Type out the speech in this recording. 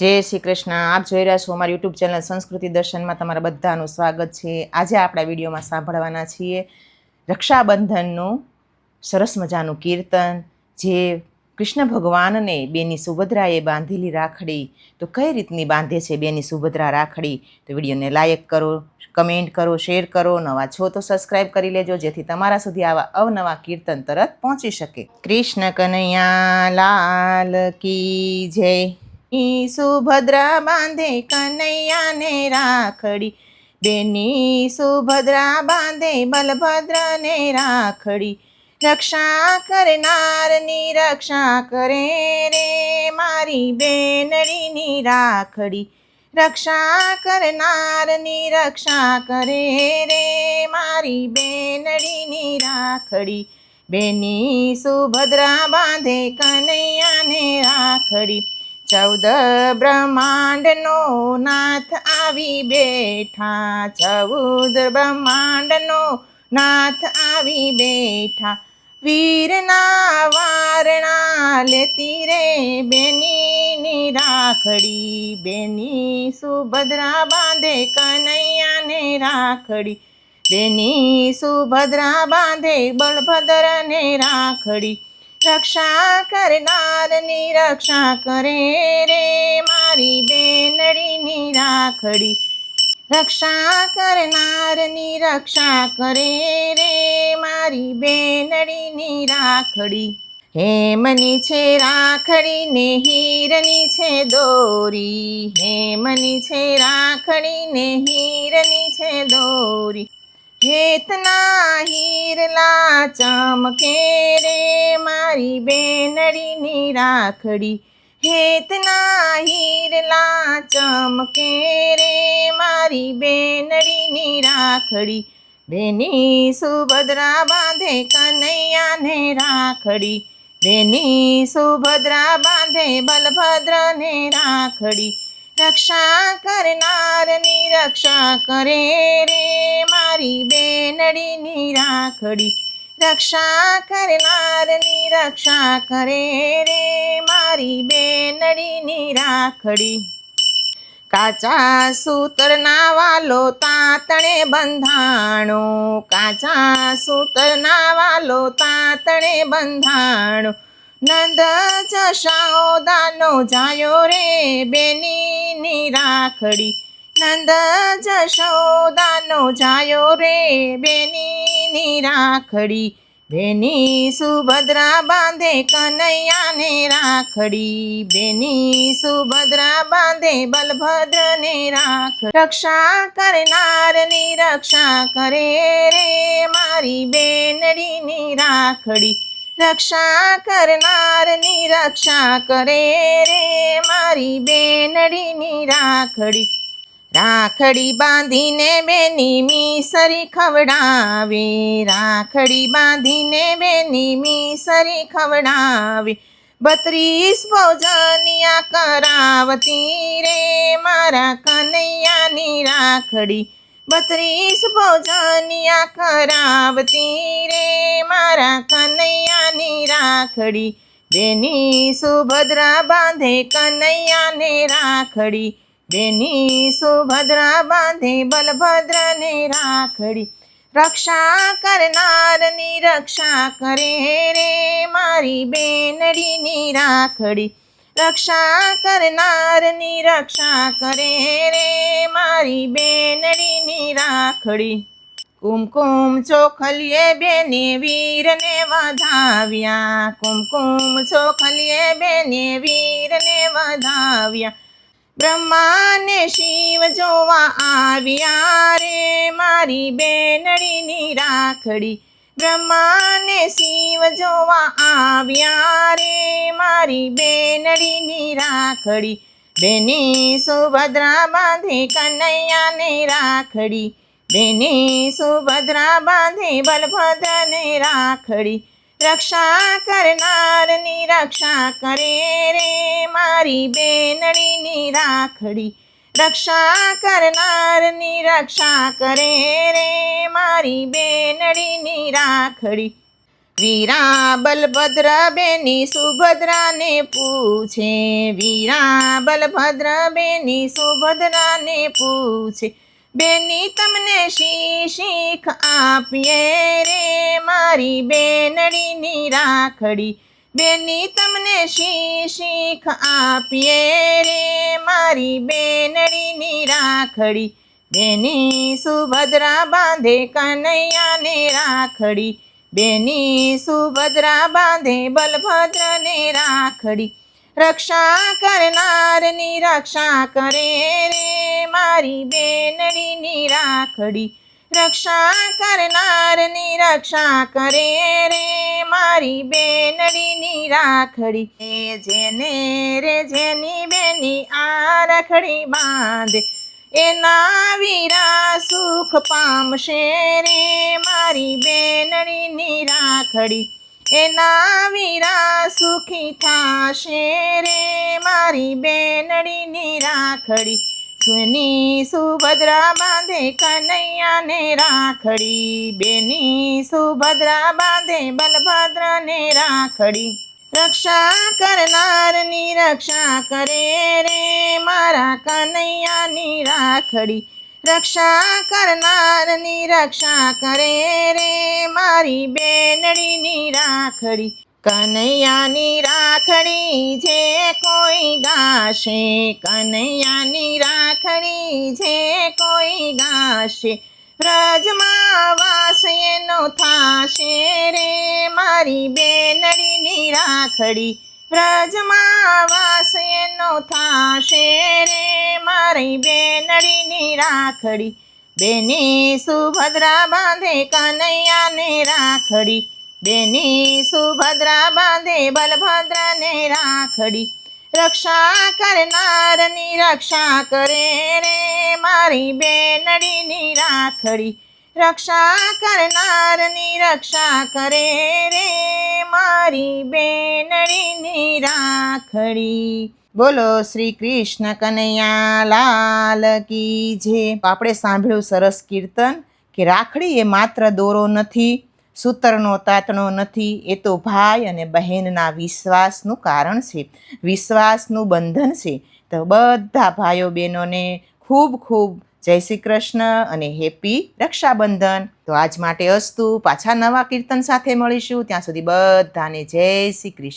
જય શ્રી કૃષ્ણ. આપ જોઈ રહ્યા છો અમારી યુટ્યુબ ચેનલ સંસ્કૃતિ દર્શનમાં તમારા બધાનું સ્વાગત છે. આજે આપણા વિડીયોમાં સાંભળવાના છીએ રક્ષાબંધનનું સરસ મજાનું કીર્તન, જે કૃષ્ણ ભગવાનને બેની સુભદ્રાએ બાંધેલી રાખડી. તો કઈ રીતની બાંધે છે બેની સુભદ્રા રાખડી? તો વિડીયોને લાયક કરો, કમેન્ટ કરો, શેર કરો, નવા છો તો સબસ્ક્રાઈબ કરી લેજો, જેથી તમારા સુધી આવા અવનવા કીર્તન તરત પહોંચી શકે. કૃષ્ણ કનૈયા લાલ કી જય. ઈ સુભદ્રા બાંધે કનૈયાને રાખડી. બેની સુભદ્રા બાંધે બલભદ્રને રાખડી. રક્ષા કરનારની રક્ષા કરે રે મારી બેનડીની રાખડી. રક્ષા કરનારની રક્ષા કરે રે મારી બેનડીની રાખડી. બેની સુભદ્રા બાંધે કનૈયાને રાખડી. ચૌદ બ્રહ્માંડનો નાથ આવી બેઠા. ચૌદ બ્રહ્માંડનો નાથ આવી બેઠા. વીરના વારણા લેતી રે બેની રાખડી. બેની સુભદ્રા બાંધે કનૈયાને રાખડી. બેની સુભદ્રા બાંધે બળભદ્રને રાખડી. રક્ષા કરનારની રક્ષા કરે રે મારી બેનડીની રાખડી. રક્ષા કરનારની રક્ષા કરે રે મારી બેનડીની રાખડી. હેમની છે રાખડી ને હીરની છે દોરી. હેમની છે રાખડી ને હીરની છે દોરી. હેતના હીરલા ચમકે રે બેનડીની રાખડી હેતના હીરલા ચમકે રે મારી બેનડીની રાખડી. બેની સુભદ્રા બાંધે કનૈયાને રાખડી. બેની સુભદ્રા બાંધે બલભદ્રને રાખડી. રક્ષા કરનારની રક્ષા કરે રે મારી બેનડીની રાખડી. રક્ષા કરનારની રક્ષા કરે રે મારી બેનડીની રાખડી. કાચા સૂતરના વાલો તાતણે બંધાણો. કાચા સૂતરના વાલો તાતણે બંધાણો. નંદ જશોદાનો જાયો રે બેની રાખડી. નંદ જશોદાનો જાયો રે બેની રાખડી બેની સુભદ્રા બાંધે કનૈયાને રાખડી બેની સુભદ્રા બાંધે બલભદ્રને રાખ રક્ષા કરનારની રક્ષા કરે રે મારી બેનડીની રાખડી રક્ષા કરનારની રક્ષા કરે રે મારી બેનડીની રાખડી રાખડી બાંધીને બેની મીસરી ખવડાવે, રાખડી બાંધીને બેની મીસરી ખવડાવે, બત્રીસ ભોજનિયા કરાવતી રે મારા કનૈયાની રાખડી, બત્રીસ ભોજનિયા કરાવતી રે મારા કનૈયાની રાખડી, બેની સુભદ્રા બાંધે કનૈયાને રાખડી બેની સુભદ્રા બાંધે બલભદ્રને રાખડી. રક્ષા કરનારની રક્ષા કરે રે મારી બેનડીની રાખડી. રક્ષા કરનારની રક્ષા કરે રે મારી બેનડીની રાખડી. કુમકુમ ચોખલીએ બેને વીરને વધાવ્યા. કુમકુમ ચોખલીએ બેને વીરને વધાવ્યા. બ્રહ્માને શિવ જોવા આવ્યા રે. મારી બેનડીની રાખડી બ્રહ્માને શિવ જોવા આવ્યા રે. મારી બેનડીની રાખડી બેની સુભદ્રા બાંધે કનૈયાને રાખડી બેની સુભદ્રા બાંધે બલભદ્રને રાખડી રક્ષા કરનારની રક્ષા કરે રે મારી બેનડીની રાખડી. રક્ષા કરનારની રક્ષા કરે રે મારી બેનડીની રાખડી. વીરા બલભદ્ર બેની સુભદ્રાને પૂછે, વીરા બલભદ્ર બેની સુભદ્રાને પૂછે બેની તમને શી શીખ આપીએ રે? મારી બેનડીની રાખડી. બેની તમને શી શીખ આપીએ રે? મારી બેનડીની રાખડી. બેની સુભદ્રા બાંધે કનૈયાને રાખડી. બેની સુભદ્રા બાંધે બલભદ્રને રાખડી. રક્ષા કરનારની રક્ષા કરે રે મારી બેનડીની રાખડી. રક્ષા કરનારની રક્ષા કરે રે મારી બેનડીની રાખડી. એ જેને રે જેની બેની આ રખડી બાંધે. એના વીરા સુખ પામશે રે મારી બેનડીની રાખડી. એના વીરા સુખી થાશે રે મારી બેનડીની રાખડી. સુની સુભદ્રા બાંધે કનૈયાને રાખડી. બેની સુભદ્રા બાંધે બલભદ્રને રાખડી. રક્ષા કરનારની રક્ષા કરે રે મારા કનૈયાની રાખડી. રક્ષા કરનારની રક્ષા કરે રે મારી બેનડીની રાખડી. કનૈયાની રાખડી જે કોઈ ગાશે, કનૈયાની રાખડી જે કોઈ ગાશે વ્રજમાં વાસ એનો થાશે રે મારી બેનડીની રાખડી વ્રજમાં વાસ એનો થાશે રે મારી બેનડીની રાખડી, બેને સુભદ્રા બાંધે કનૈયાને રાખડી બેની સુભદ્રા બાંધે બલભદ્રને રાખડી. રક્ષા કરનારની રક્ષા કરે રે મારી બેનડીની રાખડી. રક્ષા કરનારની રક્ષા કરે રે મારી બેનડીની રાખડી. બોલો શ્રી કૃષ્ણ કનૈયા લાલ કી જે આપણે સાંભળ્યું સરસ કીર્તન કે રાખડી એ માત્ર દોરો નથી સૂતરનો, તાતણો નથી, એ તો ભાઈ અને બહેનના વિશ્વાસનું કારણ છે, વિશ્વાસનું બંધન છે. તો બધા ભાઈઓ બહેનોને ખૂબ ખૂબ જય શ્રી કૃષ્ણ અને હેપી રક્ષાબંધન. તો આજ માટે અસ્તુ પાછા નવા કીર્તન સાથે મળીશું. ત્યાં સુધી બધાને જય શ્રી કૃષ્ણ.